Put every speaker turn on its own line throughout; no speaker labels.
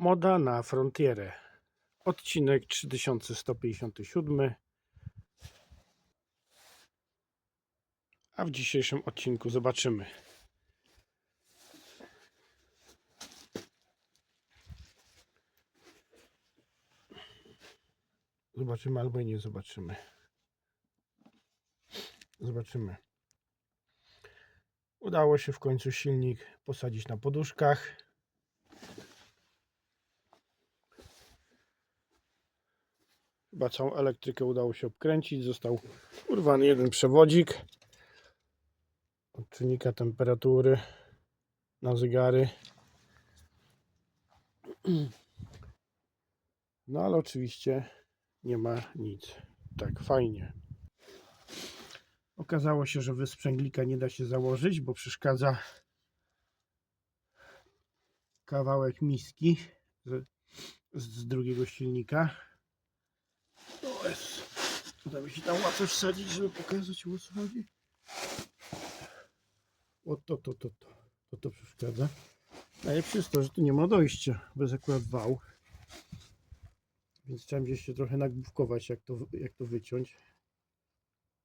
Moda na frontierę. Odcinek 3157. A w dzisiejszym odcinku zobaczymy. Zobaczymy albo nie zobaczymy. Zobaczymy. Udało się w końcu silnik posadzić na poduszkach. Chyba całą elektrykę udało się obkręcić. Został urwany jeden przewodzik od czynnika temperatury na zegary. No ale oczywiście nie ma nic tak fajnie. Okazało się, że wysprzęglika nie da się założyć, bo przeszkadza kawałek miski z, z drugiego silnika. To jest. Uda mi się tam łatwo wsadzić, żeby pokazać o co chodzi. O to, to, to, to. To to przeszkadza. Najlepsze jest to, że tu nie ma dojścia, bez akurat wał. Więc chciałem gdzieś się trochę nagłówkować, jak to, jak to wyciąć.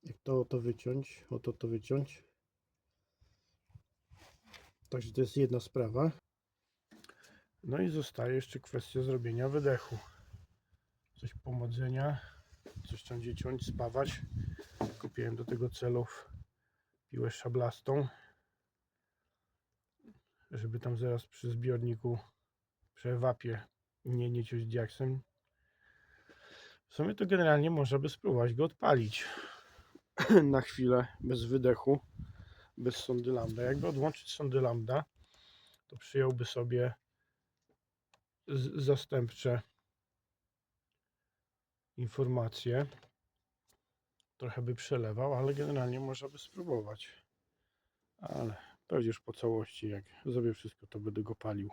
Jak to, to wyciąć, o to, to wyciąć. Także to jest jedna sprawa. No i zostaje jeszcze kwestia zrobienia wydechu. Coś pomodzenia, coś tam ciąć, spawać. Kupiłem do tego celów piłę szablastą, żeby tam zaraz przy zbiorniku przewapie nie nie ciąć diaksem. W sumie to generalnie można by spróbować go odpalić na chwilę bez wydechu, bez sondy lambda. Jakby odłączyć sondy lambda, to przyjąłby sobie zastępcze informacje. Trochę by przelewał, ale generalnie można by spróbować. Ale pewnie już po całości, jak zrobię wszystko, to będę go palił.